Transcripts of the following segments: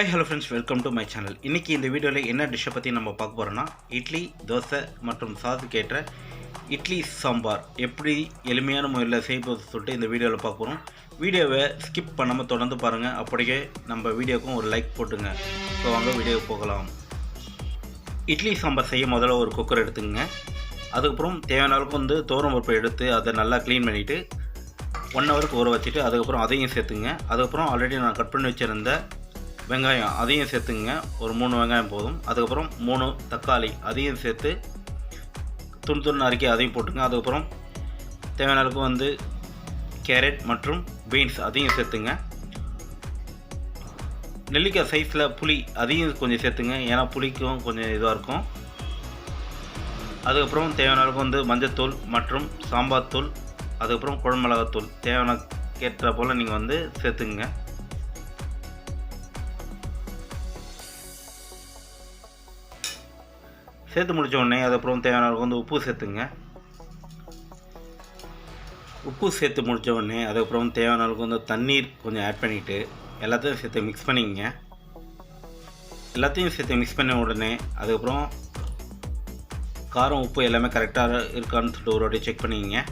Hi hello friends welcome to my channel இன்றைக்கி இந்த வீடியோவில் என்ன டிஷ்ஷை பற்றி நம்ம பார்க்க போகிறோன்னா இட்லி தோசை மற்றும் சாதத்துக்கேற்ற இட்லி சாம்பார். எப்படி எளிமையான முறையில் செய்வது சொல்லிட்டு இந்த வீடியோவில் பார்க்க போகிறோம் வீடியோவை ஸ்கிப் பண்ணாமல் தொடர்ந்து பாருங்கள் அப்படியே நம்ம வீடியோக்கும் ஒரு லைக் போட்டுங்க. ஸோ வாங்க வீடியோவுக்கு போகலாம். இட்லி சாம்பார் செய்ய முதல்ல ஒரு குக்கர் எடுத்துங்க அதுக்கப்புறம் தேவையான அளவுக்கு வந்து தோரம் பருப்பை எடுத்து அதை நல்லா க்ளீன் பண்ணிவிட்டு ஒன் ஹவருக்கு ஊற வச்சுட்டு அதுக்கப்புறம் அதையும் சேர்த்துங்க. அதுக்கப்புறம் ஆல்ரெடி நான் கட் பண்ணி வச்சுருந்த வெங்காயம் அதையும் சேர்த்துங்க. ஒரு மூணு வெங்காயம் போதும். அதுக்கப்புறம் மூணு தக்காளி அதையும் சேர்த்து துண்டு துண்டு நறுக்கி அதையும் போட்டுங்க. அதுக்கப்புறம் தேவையான அளவுக்கு வந்து கேரட் மற்றும் பீன்ஸ் அதையும் சேர்த்துங்க. நெல்லிக்காய் சைஸில் புளி அதையும் கொஞ்சம் சேர்த்துங்க. ஏன்னா புளிக்கும் கொஞ்சம் இதாக இருக்கும். அதுக்கப்புறம் தேவையான அளவுக்கு வந்து மஞ்சத்தூள் மற்றும் சாம்பார் தூள். அதுக்கப்புறம் குழம்பு மிளகாத்தூள். தேவையான கேட்ட போல் நீங்கள் வந்து சேர்த்துங்க சேர்த்து முடித்த உடனே அதுக்கப்புறம் தேவையான அளவுக்கு வந்து உப்பு சேர்த்துங்க. உப்பு சேர்த்து முடிச்ச உடனே அதுக்கப்புறம் தேவையான அளவுக்கு வந்து தண்ணீர் கொஞ்சம் ஆட் பண்ணிவிட்டு எல்லாத்தையும் சேர்த்து மிக்ஸ் பண்ணிக்கங்க. எல்லாத்தையும் சேர்த்து மிக்ஸ் பண்ண உடனே அதுக்கப்புறம் காரம் உப்பு எல்லாமே கரெக்டாக இருக்கான்னு சொல்லிட்டு ஒரு வாட்டி செக் பண்ணிக்கங்க.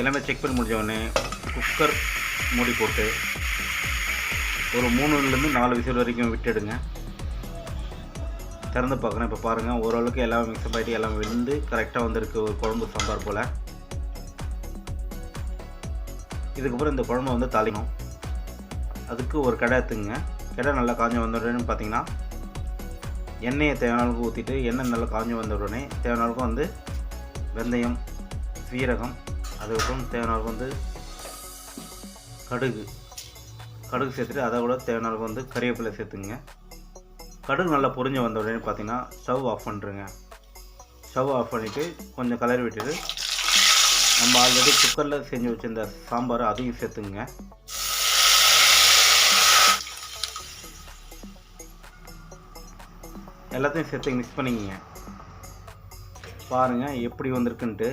எல்லாமே செக் பண்ணி முடிஞ்ச உடனே குக்கர் மூடி போட்டு ஒரு மூணுலேருந்து நாலு விசில் வரைக்கும் விட்டுடுங்க. திறந்து பார்க்குறேன் இப்போ பாருங்கள் ஓரளவுக்கு எல்லாமே மிக்ஸ் ஆகிட்டு எல்லாம் வெந்து கரெக்டாக வந்திருக்கு ஒரு குழம்பு சாம்பார் போல். இதுக்கப்புறம் இந்த குழம்பு வந்து தாளிக்கணும். அதுக்கு ஒரு கடை எடுத்துங்க. கடை நல்லா காஞ்சி வந்த உடனே பார்த்தீங்கன்னா எண்ணெயை தேவையான அளவுக்கு ஊற்றிட்டு எண்ணெய் நல்லா காஞ்சி வந்த உடனே தேவையான அளவுக்கு வந்து வெந்தயம் சீரகம் அதுக்கப்புறம் தேவையான அளவுக்கு வந்து கடுகு. கடுகு சேர்த்துட்டு அதை கூட தேவையான அளவுக்கு வந்து கறிவேப்பிலை சேர்த்துங்க கடுகு நல்லா பொரிஞ்சு வந்த உடனே பார்த்தீங்கன்னா ஸ்டவ் ஆஃப் பண்ணுறேங்க ஸ்டவ் ஆஃப் பண்ணிவிட்டு கொஞ்சம் கலரி விட்டுட்டு நம்ம ஆல்ரெடி குக்கரில் செஞ்சு வச்சிருந்த சாம்பார் அதையும் சேர்த்துங்க எல்லாத்தையும் சேர்த்து மிக்ஸ் பண்ணிக்கங்க. பாருங்கள் எப்படி வந்திருக்குன்ட்டு.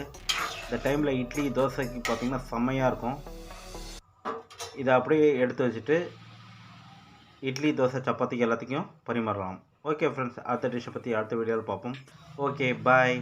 இந்த டைமில் இட்லி தோசைக்கு பார்த்திங்கன்னா செம்மையாக இருக்கும். இதை அப்படியே எடுத்து வச்சுட்டு இட்லி தோசை சப்பாத்திக்கு எல்லாத்துக்கும் பரிமாறலாம். ஓகே ஃப்ரெண்ட்ஸ் அடுத்த டிஷ்ஷை பற்றி அடுத்த வீடியோவில் பார்ப்போம். Okay bye